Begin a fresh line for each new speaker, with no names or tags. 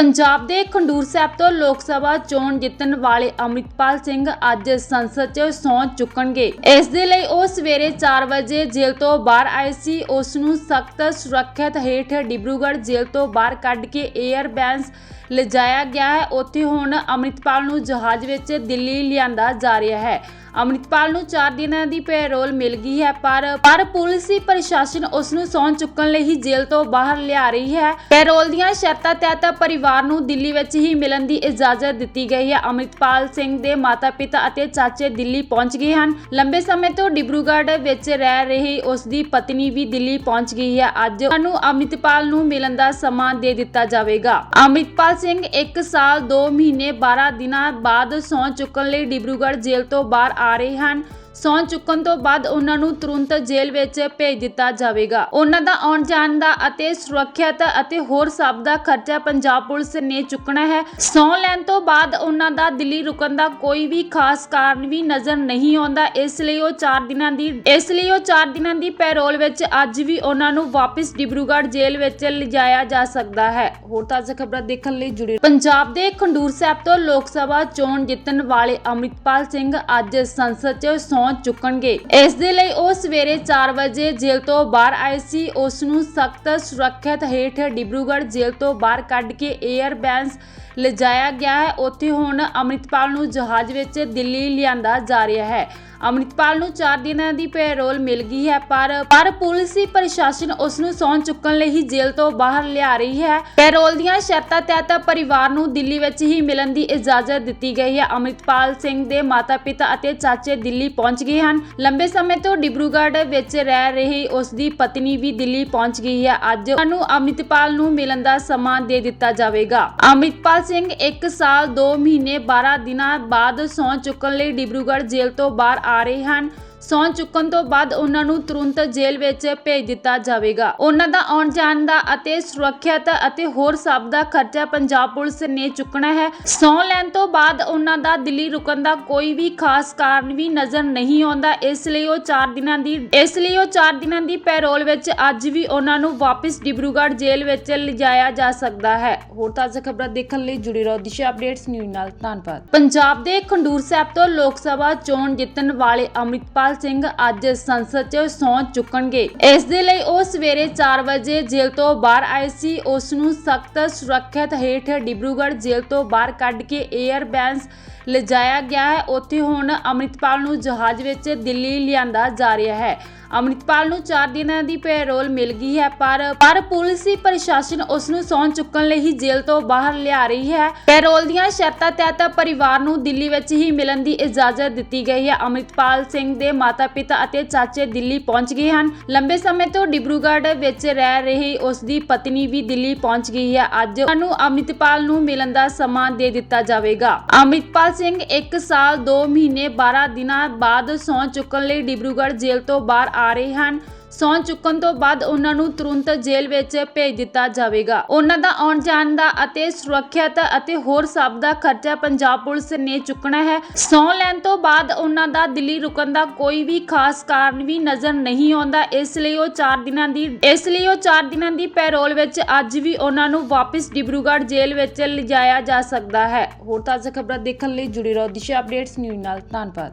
ਪੰਜਾਬ ਦੇ ਖੰਡੂਰ ਸਾਹਿਬ ਤੋਂ ਲੋਕ ਸਭਾ ਚੋਣ ਜਿੱਤਣ ਵਾਲੇ ਅਮਰਿਤਪਾਲ ਸਿੰਘ ਅੱਜ ਸੰਸਦ 'ਚ ਸਹੁੰ ਚੁੱਕਣਗੇ। ਇਸ ਦੇ ਲਈ ਉਹ ਸਵੇਰੇ 4 ਵਜੇ ਜੇਲ੍ਹ ਤੋਂ ਬਾਹਰ ਆਏ ਸੀ। ਉਸ ਨੂੰ ਸਖਤ ਸੁਰੱਖਿਅਤ ਹੇਠ ਡਿਬਰੂਗੜ੍ਹ ਜੇਲ੍ਹ ਤੋਂ ਬਾਹਰ ਕੱਢ ਕੇ 에ਅਰ ਬੈਂਸ ਲਿਜਾਇਆ ਗਿਆ ਹੈ। ਉੱਥੇ ਹੁਣ ਅਮਰਿਤਪਾਲ ਨੂੰ ਜਹਾਜ਼ ਵਿੱਚ ਦਿੱਲੀ ਲਿਆਂਦਾ ਜਾ ਰਿਹਾ ਹੈ। ਅਮਰਿਤਪਾਲ ਨੂੰ 4 ਦਿਨਾਂ ਦੀ ਪੈਰੋਲ ਮਿਲ ਗਈ ਹੈ, ਪਰ ਪਰ ਪੁਲਿਸ ਪ੍ਰਸ਼ਾਸਨ ਉਸ ਨੂੰ ਸੌਂ ਚੁੱਕਣ ਲਈ ਹੀ ਜੇਲ੍ਹ ਤੋਂ ਬਾਹਰ ਲਿਆ ਰਹੀ ਹੈ। ਪੈਰੋਲ ਦੀਆਂ ਸ਼ਰਤਾਂ ਤਹਿਤ ਪਰਿਵਾਰ ਨੂੰ ਦਿੱਲੀ ਵਿੱਚ ਹੀ ਮਿਲਣ ਦੀ ਇਜਾਜ਼ਤ ਦਿੱਤੀ ਗਈ ਹੈ। ਅਮਰਿਤਪਾਲ ਸਿੰਘ ਦੇ ਮਾਤਾ-ਪਿਤਾ ਅਤੇ ਚਾਚੇ ਦਿੱਲੀ ਪਹੁੰਚ ਗਏ ਹਨ। ਲੰਬੇ ਸਮੇਂ ਤੋਂ ਡਿਬਰੂਗੜ੍ਹ ਵਿੱਚ ਰਹਿ ਰਹੀ ਉਸ ਦੀ ਪਤਨੀ ਵੀ ਦਿੱਲੀ ਪਹੁੰਚ ਗਈ ਹੈ। ਅੱਜ ਨੂੰ ਅਮਰਿਤਪਾਲ ਨੂੰ ਮਿਲਣ ਦਾ ਸਮਾਂ ਦੇ ਦਿੱਤਾ ਜਾਵੇਗਾ। ਅਮਰਿਤਪਾਲ ਸਿੰਘ 1 ਸਾਲ 2 ਮਹੀਨੇ 12 ਦਿਨਾਂ ਬਾਅਦ ਸੌਂ ਚੁੱਕਣ ਲਈ ਡਿਬਰੂਗੜ੍ਹ ਜੇਲ੍ਹ ਤੋਂ ਬਾਹਰ ਆ ਰਹੇ ਹਨ। ਸਹੁੰ ਚੁੱਕਣ ਤੋਂ ਬਾਅਦ ਉਹਨਾਂ ਨੂੰ ਤੁਰੰਤ ਜੇਲ੍ਹ ਵਿੱਚ ਭੇਜ ਦਿੱਤਾ ਜਾਵੇਗਾ। ਉਹਨਾਂ ਦਾ ਆਉਣ ਜਾਣ ਦਾ ਅਤੇ ਸੁਰੱਖਿਅਤ ਅਤੇ ਹੋਰ ਸਭ ਦਾ ਖਰਚਾ ਪੰਜਾਬ ਪੁਲਿਸ ਨੇ ਚੁੱਕਣਾ ਹੈ। ਸਹੁੰ ਲੈਣ ਤੋਂ ਬਾਅਦ ਉਹਨਾਂ ਦਾ ਦਿੱਲੀ ਰੁਕਣ ਦਾ ਕੋਈ ਵੀ ਖਾਸ ਕਾਰਨ ਵੀ ਨਜ਼ਰ ਨਹੀਂ ਆਉਂਦਾ। ਇਸ ਲਈ ਉਹ 4 ਦਿਨਾਂ ਦੀ, ਇਸ ਲਈ ਉਹ 4 ਦਿਨਾਂ ਦੀ ਪੈਰੋਲ ਵਿੱਚ ਅੱਜ ਵੀ ਉਹਨਾਂ ਨੂੰ ਵਾਪਸ ਡਿਬਰੂਗੜ੍ਹ ਜੇਲ੍ਹ ਵਿੱਚ ਲਿਜਾਇਆ ਜਾ ਸਕਦਾ ਹੈ। ਹੋਰ ਤਾਜ਼ਾ ਖਬਰਾਂ ਦੇਖਣ ਲਈ ਜੁੜੇ ਪੰਜਾਬ ਦੇ ਖੰਡੂਰ ਸਾਹਿਬ ਤੋਂ ਲੋਕ ਸਭਾ ਚੋਣ ਜਿੱਤਣ ਵਾਲੇ ਅਮਰਿਤਪਾਲ ਸਿੰਘ ਅੱਜ ਸੰਸਦ 'ਚ ਸਹੁੰ ਚੁੱਕਣਗੇ। ਇਸ ਦੇ ਲਈ ਉਹ ਸਵੇਰੇ 4 ਵਜੇ ਜੇਲ੍ਹ ਤੋਂ ਬਾਹਰ ਆਏ ਸੀ। ਉਸ ਨੂੰ ਸਖਤ ਸੁਰੱਖਿਅਤ ਹੇਠ ਡਿਬਰੂਗੜ੍ਹ ਜੇਲ੍ਹ ਤੋਂ ਬਾਹਰ ਕੱਢ ਕੇ 에ਅਰ ਬੈਂਸ ਲਿਜਾਇਆ ਗਿਆ ਹੈ। ਉੱਥੇ ਹੁਣ ਅਮਰਿਤਪਾਲ ਨੂੰ ਜਹਾਜ਼ ਵਿੱਚ ਦਿੱਲੀ ਲਿਆਂਦਾ ਜਾ ਰਿਹਾ ਹੈ। ਅਮਰਿਤਪਾਲ ਨੂੰ 4 ਦਿਨਾਂ ਦੀ ਪੈਰੋਲ ਮਿਲ ਗਈ ਹੈ, ਪਰ ਪਰ ਪੁਲਿਸੀ ਪ੍ਰਸ਼ਾਸਨ ਉਸ ਨੂੰ ਸੌਂ ਚੁੱਕਣ ਲਈ ਹੀ ਜੇਲ੍ਹ ਤੋਂ ਬਾਹਰ ਲਿਆ ਰਹੀ ਹੈ। ਪੈਰੋਲ ਦੀਆਂ ਸ਼ਰਤਾਂ ਤਹਿਤ ਪਰਿਵਾਰ ਨੂੰ ਦਿੱਲੀ ਵਿੱਚ ਹੀ ਮਿਲਣ ਦੀ ਇਜਾਜ਼ਤ ਦਿੱਤੀ ਗਈ ਹੈ। ਅਮਰਿਤਪਾਲ ਸਿੰਘ ਦੇ ਮਾਤਾ-ਪਿਤਾ ਅਤੇ ਚਾਚੇ ਦਿੱਲੀ ਪਹੁੰਚ ਗਏ ਹਨ। ਲੰਬੇ ਸਮੇਂ ਤੋਂ ਡਿਬਰੂਗੜ੍ਹ ਵਿੱਚ ਰਹਿ ਰਹੀ ਉਸ ਦੀ ਪਤਨੀ ਵੀ ਦਿੱਲੀ ਪਹੁੰਚ ਗਈ ਹੈ। ਅੱਜ ਨੂੰ ਅਮਰਿਤਪਾਲ ਨੂੰ ਮਿਲਣ ਦਾ ਸਮਾਂ ਦੇ ਦਿੱਤਾ ਜਾਵੇਗਾ। ਅਮਰਿਤਪਾਲ ਸਿੰਘ 1 ਸਾਲ 2 ਮਹੀਨੇ 12 ਦਿਨਾਂ ਬਾਅਦ ਸੌਂ ਚੁੱਕਣ ਲਈ ਡਿਬਰੂਗੜ੍ਹ ਜੇਲ੍ਹ ਤੋਂ ਬਾਹਰ ਆ ਰਹੇ ਹਨ। ਸਹੁੰ ਚੁੱਕਣ ਤੋਂ ਬਾਅਦ ਉਹਨਾਂ ਨੂੰ ਤੁਰੰਤ ਜੇਲ੍ਹ ਵਿੱਚ ਭੇਜ ਦਿੱਤਾ ਜਾਵੇਗਾ। ਉਹਨਾਂ ਦਾ ਆਉਣ ਜਾਣ ਦਾ ਅਤੇ ਸੁਰੱਖਿਅਤ ਅਤੇ ਹੋਰ ਸਭ ਦਾ ਖਰਚਾ ਪੰਜਾਬ ਪੁਲਿਸ ਨੇ ਚੁੱਕਣਾ ਹੈ। ਸਹੁੰ ਲੈਣ ਤੋਂ ਬਾਅਦ ਉਹਨਾਂ ਦਾ ਦਿੱਲੀ ਰੁਕਣ ਦਾ ਕੋਈ ਵੀ ਖਾਸ ਕਾਰਨ ਵੀ ਨਜ਼ਰ ਨਹੀਂ ਆਉਂਦਾ। ਇਸ ਲਈ ਉਹ 4 ਦਿਨਾਂ ਦੀ, ਇਸ ਲਈ ਉਹ 4 ਦਿਨਾਂ ਦੀ ਪੈਰੋਲ ਵਿੱਚ ਅੱਜ ਵੀ ਉਹਨਾਂ ਨੂੰ ਵਾਪਸ ਡਿਬਰੂਗੜ੍ਹ ਜੇਲ੍ਹ ਵਿੱਚ ਲਿਜਾਇਆ ਜਾ ਸਕਦਾ ਹੈ। ਹੋਰ ਤਾਜ਼ਾ ਖਬਰਾਂ ਦੇਖਣ ਲਈ ਜੁੜੇ ਰਹੋ ਦਿਸ਼ਾ ਅਪਡੇਟਸ ਨਿਊਜ਼ ਨਾਲ। ਧੰਨਵਾਦ। ਪੰਜਾਬ ਦੇ ਖੰਡੂਰ ਸਾਹਿਬ ਤੋਂ ਲੋਕ ਸਭਾ ਚੋਣ ਜਿੱਤਣ ਵਾਲੇ ਅਮਰਿਤਪਾਲ ਸਿੰਘ ਅੱਜ ਸੰਸਦ 'ਚ ਸਹੁੰ ਚੁੱਕਣਗੇ। ਇਸ ਦੇ ਲਈ ਉਹ ਸਵੇਰੇ 4 ਵਜੇ ਜੇਲ੍ਹ ਤੋਂ ਬਾਹਰ ਆਏ ਸੀ। ਉਸ ਨੂੰ ਸਖਤ ਸੁਰੱਖਿਅਤ ਹੇਠ ਡਿਬਰੂਗੜ੍ਹ ਜੇਲ੍ਹ ਤੋਂ ਬਾਹਰ ਕੱਢ ਕੇ 에ਅਰ ਬੈਂਸ ਲਿਜਾਇਆ ਗਿਆ ਹੈ। ਉੱਥੇ ਹੁਣ ਅਮਰਿਤਪਾਲ ਨੂੰ ਜਹਾਜ਼ ਵਿੱਚ ਦਿੱਲੀ ਲਿਆਂਦਾ ਜਾ ਰਿਹਾ ਹੈ। ਅਮਰਿਤਪਾਲ ਨੂੰ 4 ਦਿਨਾਂ ਦੀ ਪੈਰੋਲ ਮਿਲ ਗਈ ਹੈ, ਪਰ ਪਰ ਪੁਲਿਸੀ ਪ੍ਰਸ਼ਾਸਨ ਉਸ ਨੂੰ ਸੌਂ ਚੁੱਕਣ ਲਈ ਹੀ ਜੇਲ੍ਹ ਤੋਂ ਬਾਹਰ ਲਿਆ ਰਹੀ ਹੈ। ਪੈਰੋਲ ਦੀਆਂ ਸ਼ਰਤਾਂ ਤਹਿਤ ਪਰਿਵਾਰ ਨੂੰ ਦਿੱਲੀ ਵਿੱਚ ਹੀ ਮਿਲਣ ਦੀ ਇਜਾਜ਼ਤ ਦਿੱਤੀ ਗਈ ਹੈ। ਅਮਰਿਤਪਾਲ ਸਿੰਘ ਦੇ ਮਾਤਾ-ਪਿਤਾ ਅਤੇ ਚਾਚੇ ਦਿੱਲੀ ਪਹੁੰਚ ਗਏ ਹਨ। ਲੰਬੇ ਸਮੇਂ ਤੋਂ ਡਿਬਰੂਗੜ੍ਹ ਵਿੱਚ ਰਹਿ ਰਹੀ ਉਸ ਦੀ ਪਤਨੀ ਵੀ ਦਿੱਲੀ ਪਹੁੰਚ ਗਈ ਹੈ। ਅੱਜ ਨੂੰ ਅਮਰਿਤਪਾਲ ਨੂੰ ਮਿਲਣ ਦਾ ਸਮਾਂ ਦੇ ਦਿੱਤਾ ਜਾਵੇਗਾ। ਅਮਰਿਤਪਾਲ ਸਿੰਘ 1 ਸਾਲ 2 ਮਹੀਨੇ 12 ਦਿਨਾਂ ਬਾਅਦ ਸੌਂ ਚੁੱਕਣ ਲਈ ਡਿਬਰੂਗੜ੍ਹ ਜੇਲ੍ਹ ਤੋਂ ਬਾਹਰ ਆ ਰਹੇ ਹਨ। ਸਹੁੰ ਚੁੱਕਣ ਤੋਂ ਬਾਅਦ ਉਹਨਾਂ ਨੂੰ ਤੁਰੰਤ ਜੇਲ੍ਹ ਵਿੱਚ ਭੇਜ ਦਿੱਤਾ ਜਾਵੇਗਾ। ਉਹਨਾਂ ਦਾ ਆਉਣ ਜਾਣ ਦਾ ਅਤੇ ਸੁਰੱਖਿਅਤ ਅਤੇ ਹੋਰ ਸਭ ਦਾ ਖਰਚਾ ਪੰਜਾਬ ਪੁਲਿਸ ਨੇ ਚੁੱਕਣਾ ਹੈ। ਸਹੁੰ ਲੈਣ ਤੋਂ ਬਾਅਦ ਉਹਨਾਂ ਦਾ ਦਿੱਲੀ ਰੁਕਣ ਦਾ ਕੋਈ ਵੀ ਖਾਸ ਕਾਰਨ ਵੀ ਨਜ਼ਰ ਨਹੀਂ ਆਉਂਦਾ। ਇਸ ਲਈ ਉਹ 4 ਦਿਨਾਂ ਦੀ, ਇਸ ਲਈ ਉਹ 4 ਦਿਨਾਂ ਦੀ ਪੈਰੋਲ ਵਿੱਚ ਅੱਜ ਵੀ ਉਹਨਾਂ ਨੂੰ ਵਾਪਸ ਡਿਬਰੂਗੜ੍ਹ ਜੇਲ੍ਹ ਵਿੱਚ ਲਿਜਾਇਆ ਜਾ ਸਕਦਾ ਹੈ। ਹੋਰ ਤਾਜ਼ਾ ਖਬਰਾਂ ਦੇਖਣ ਲਈ ਜੁੜੇ ਰਹੋ ਦਿਸ਼ਾ ਅਪਡੇਟਸ ਨਿਊਜ਼ ਨਾਲ। ਧੰਨਵਾਦ।